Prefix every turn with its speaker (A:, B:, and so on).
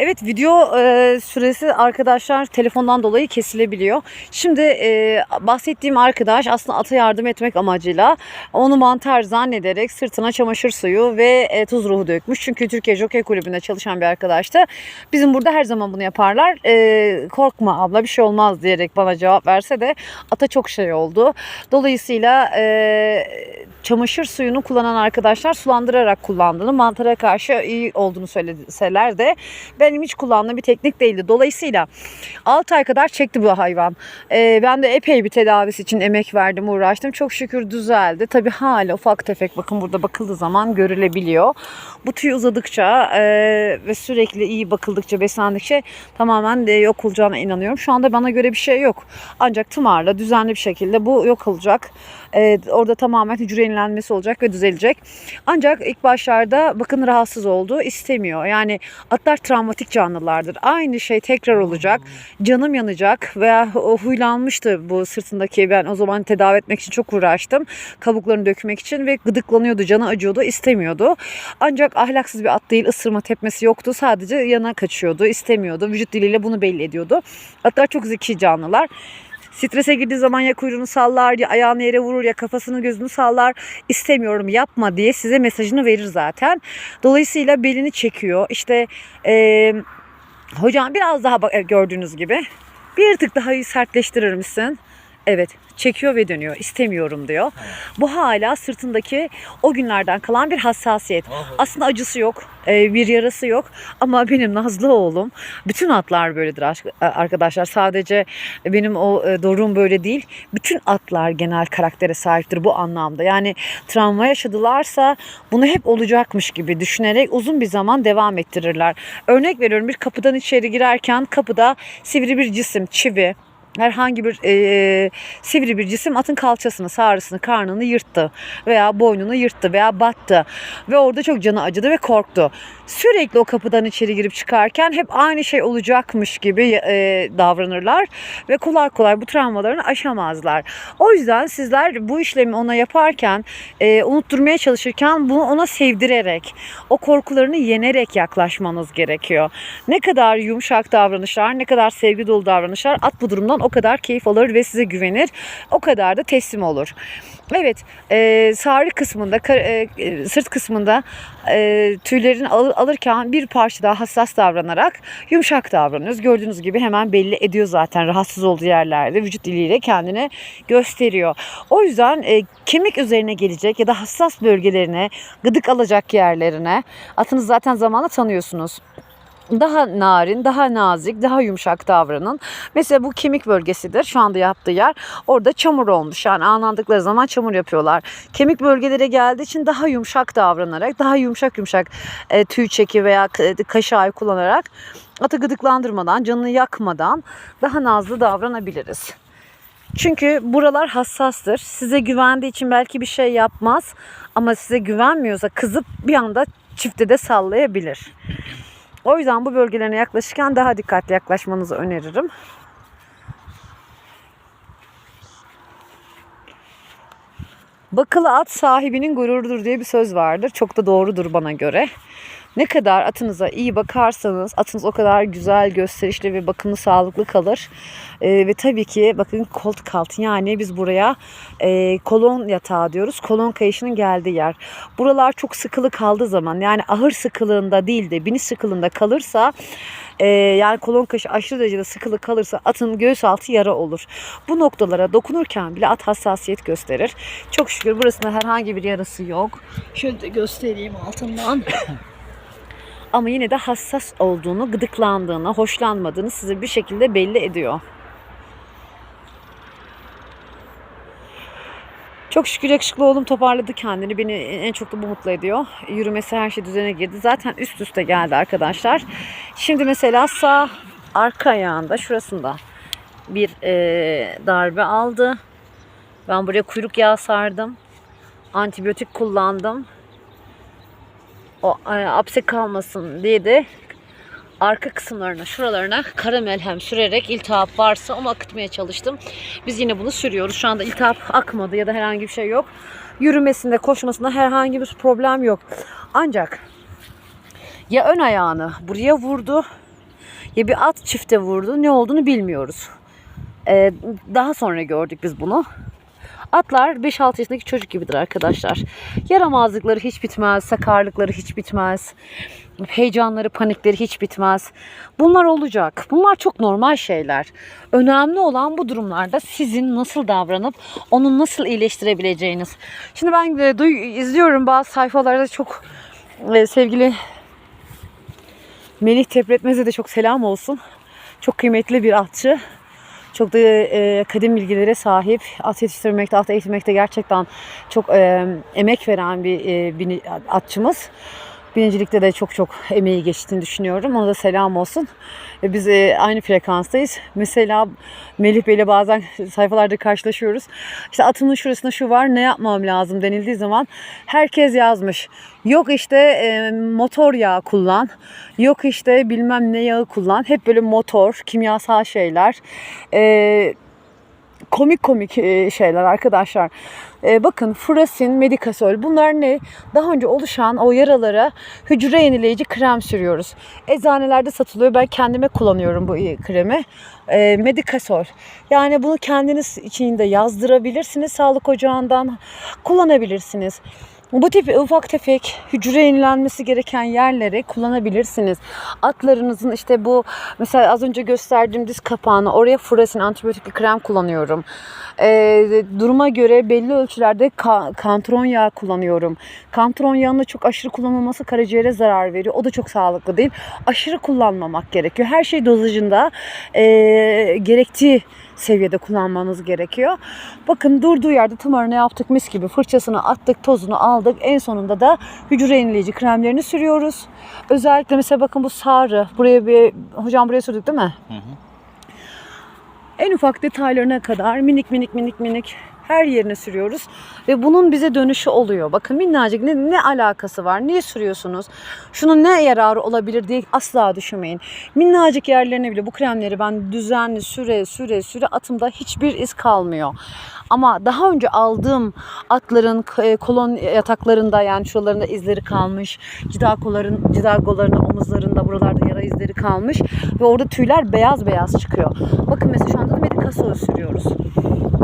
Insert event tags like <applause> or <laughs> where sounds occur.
A: Evet video e, süresi arkadaşlar telefondan dolayı kesilebiliyor. Şimdi e, bahsettiğim arkadaş aslında ata yardım etmek amacıyla onu mantar zannederek sırtına çamaşır suyu ve e, tuz ruhu dökmüş. Çünkü Türkiye Jockey Kulübü'nde çalışan bir arkadaştı. Bizim burada her zaman bunu yaparlar. E, korkma abla bir şey olmaz diyerek bana cevap verse de ata çok şey oldu. Dolayısıyla e, çamaşır suyunu kullanan arkadaşlar sulandırarak kullandığını, mantara karşı iyi olduğunu söyleseler de benim hiç kullandığım bir teknik değildi. Dolayısıyla 6 ay kadar çekti bu hayvan. Ee, ben de epey bir tedavisi için emek verdim, uğraştım. Çok şükür düzeldi. Tabii hala ufak tefek bakın burada bakıldığı zaman görülebiliyor. Bu tüy uzadıkça e, ve sürekli iyi bakıldıkça, beslendikçe tamamen de yok olacağına inanıyorum. Şu anda bana göre bir şey yok. Ancak tımarla düzenli bir şekilde bu yok olacak. Ee, orada tamamen hücre yenilenmesi olacak ve düzelecek. Ancak ilk başlarda bakın rahatsız oldu. istemiyor. Yani atlar travmatik canlılardır. Aynı şey tekrar olacak. Canım yanacak veya o huylanmıştı bu sırtındaki. Ben o zaman tedavi etmek için çok uğraştım. Kabuklarını dökmek için ve gıdıklanıyordu. Canı acıyordu. istemiyordu. Ancak ahlaksız bir at değil. ısırma tepmesi yoktu. Sadece yana kaçıyordu. istemiyordu. Vücut diliyle bunu belli ediyordu. Atlar çok zeki canlılar. Strese girdiği zaman ya kuyruğunu sallar ya ayağını yere vurur ya kafasını gözünü sallar. İstemiyorum yapma diye size mesajını verir zaten. Dolayısıyla belini çekiyor. İşte eee hocam biraz daha e, gördüğünüz gibi bir tık daha sertleştirir misin? Evet çekiyor ve dönüyor. İstemiyorum diyor. Bu hala sırtındaki o günlerden kalan bir hassasiyet. Aslında acısı yok, e, bir yarası yok. Ama benim Nazlı oğlum, bütün atlar böyledir e, arkadaşlar. Sadece benim o e, Doruk'um böyle değil. Bütün atlar genel karaktere sahiptir bu anlamda. Yani travma yaşadılarsa bunu hep olacakmış gibi düşünerek uzun bir zaman devam ettirirler. Örnek veriyorum bir kapıdan içeri girerken kapıda sivri bir cisim, çivi, herhangi bir e, sivri bir cisim atın kalçasını, sağrısını, karnını yırttı veya boynunu yırttı veya battı ve orada çok canı acıdı ve korktu. Sürekli o kapıdan içeri girip çıkarken hep aynı şey olacakmış gibi e, davranırlar ve kolay kolay bu travmalarını aşamazlar. O yüzden sizler bu işlemi ona yaparken, e, unutturmaya çalışırken bunu ona sevdirerek, o korkularını yenerek yaklaşmanız gerekiyor. Ne kadar yumuşak davranışlar, ne kadar sevgi dolu davranışlar at bu durumdan o kadar keyif alır ve size güvenir. O kadar da teslim olur. Evet, e, sarı kısmında, kar- e, sırt kısmında e, tüylerini al- alırken bir parça daha hassas davranarak yumuşak davranıyoruz. Gördüğünüz gibi hemen belli ediyor zaten rahatsız olduğu yerlerde vücut diliyle kendini gösteriyor. O yüzden e, kemik üzerine gelecek ya da hassas bölgelerine, gıdık alacak yerlerine atınız zaten zamanla tanıyorsunuz daha narin, daha nazik, daha yumuşak davranın. Mesela bu kemik bölgesidir. Şu anda yaptığı yer. Orada çamur olmuş. Yani anlandıkları zaman çamur yapıyorlar. Kemik bölgelere geldiği için daha yumuşak davranarak, daha yumuşak yumuşak e, tüy çeki veya k- kaş ağı kullanarak atı gıdıklandırmadan, canını yakmadan daha nazlı davranabiliriz. Çünkü buralar hassastır. Size güvendiği için belki bir şey yapmaz ama size güvenmiyorsa kızıp bir anda çifte de sallayabilir. O yüzden bu bölgelerine yaklaşırken daha dikkatli yaklaşmanızı öneririm. Bakılı at sahibinin gururudur diye bir söz vardır. Çok da doğrudur bana göre. Ne kadar atınıza iyi bakarsanız atınız o kadar güzel, gösterişli ve bakımlı, sağlıklı kalır. Ee, ve tabii ki bakın kolt kalt yani biz buraya e, kolon yatağı diyoruz. Kolon kayışının geldiği yer. Buralar çok sıkılı kaldığı zaman yani ahır sıkılığında değil de biniş sıkılığında kalırsa e, yani kolon kaşı aşırı derecede sıkılı kalırsa atın göğüs altı yara olur. Bu noktalara dokunurken bile at hassasiyet gösterir. Çok şükür burasında herhangi bir yarası yok. Şöyle de göstereyim altından. <laughs> Ama yine de hassas olduğunu, gıdıklandığını, hoşlanmadığını size bir şekilde belli ediyor. Çok şükür yakışıklı oğlum toparladı kendini. Beni en çok da bu mutlu ediyor. Yürümesi her şey düzene girdi. Zaten üst üste geldi arkadaşlar. Şimdi mesela sağ arka ayağında şurasında bir eee, darbe aldı. Ben buraya kuyruk yağı sardım. Antibiyotik kullandım. O apse kalmasın diye de arka kısımlarına, şuralarına kara melhem sürerek iltihap varsa onu akıtmaya çalıştım. Biz yine bunu sürüyoruz. Şu anda iltihap akmadı ya da herhangi bir şey yok. Yürümesinde, koşmasında herhangi bir problem yok. Ancak ya ön ayağını buraya vurdu Ya bir at çifte vurdu. Ne olduğunu bilmiyoruz. Ee, daha sonra gördük biz bunu. Atlar 5-6 yaşındaki çocuk gibidir arkadaşlar. Yaramazlıkları hiç bitmez, sakarlıkları hiç bitmez. Heyecanları, panikleri hiç bitmez. Bunlar olacak. Bunlar çok normal şeyler. Önemli olan bu durumlarda sizin nasıl davranıp onu nasıl iyileştirebileceğiniz. Şimdi ben de izliyorum bazı sayfalarda çok e, sevgili Melih Tepretmez'e de çok selam olsun. Çok kıymetli bir atçı. Çok da e, kadim bilgilere sahip. At yetiştirmekte, at eğitmekte gerçekten çok e, emek veren bir e, bini- atçımız. Birincilikte de çok çok emeği geçtiğini düşünüyorum. Ona da selam olsun. E, Biz e, aynı frekanstayız. Mesela Melih Bey'le bazen sayfalarda karşılaşıyoruz. İşte atımın şurasında şu var ne yapmam lazım denildiği zaman herkes yazmış. Yok işte e, motor yağı kullan. Yok işte bilmem ne yağı kullan. Hep böyle motor, kimyasal şeyler. E, komik komik e, şeyler arkadaşlar. E, bakın furasin, medikasol bunlar ne? Daha önce oluşan o yaralara hücre yenileyici krem sürüyoruz. Eczanelerde satılıyor. Ben kendime kullanıyorum bu e, kremi. E, medikasol. Yani bunu kendiniz içinde yazdırabilirsiniz. Sağlık ocağından kullanabilirsiniz. Bu tip ufak tefek hücre yenilenmesi gereken yerleri kullanabilirsiniz. Atlarınızın işte bu mesela az önce gösterdiğim diz kapağını oraya furasin antibiyotikli krem kullanıyorum. Ee, duruma göre belli ölçülerde ka- kantron yağı kullanıyorum. Kantron yağının çok aşırı kullanılması karaciğere zarar veriyor. O da çok sağlıklı değil. Aşırı kullanmamak gerekiyor. Her şey dozajında ee, gerektiği seviyede kullanmanız gerekiyor. Bakın durduğu yerde tımarını yaptık mis gibi fırçasını attık tozunu aldık. En sonunda da hücre yenileyici kremlerini sürüyoruz. Özellikle mesela bakın bu sarı. Buraya bir hocam buraya sürdük değil mi? En ufak detaylarına kadar minik minik minik minik her yerine sürüyoruz ve bunun bize dönüşü oluyor. Bakın minnacık ne, ne alakası var? Niye sürüyorsunuz? Şunun ne yararı olabilir diye asla düşünmeyin. Minnacık yerlerine bile bu kremleri ben düzenli süre süre süre atımda hiçbir iz kalmıyor. Ama daha önce aldığım atların e, kolon yataklarında yani şuralarında izleri kalmış. Cidakoların, cidagolarında, omuzlarında buralarda yara izleri kalmış. Ve orada tüyler beyaz beyaz çıkıyor. Bakın mesela şu anda da medikasol sürüyoruz.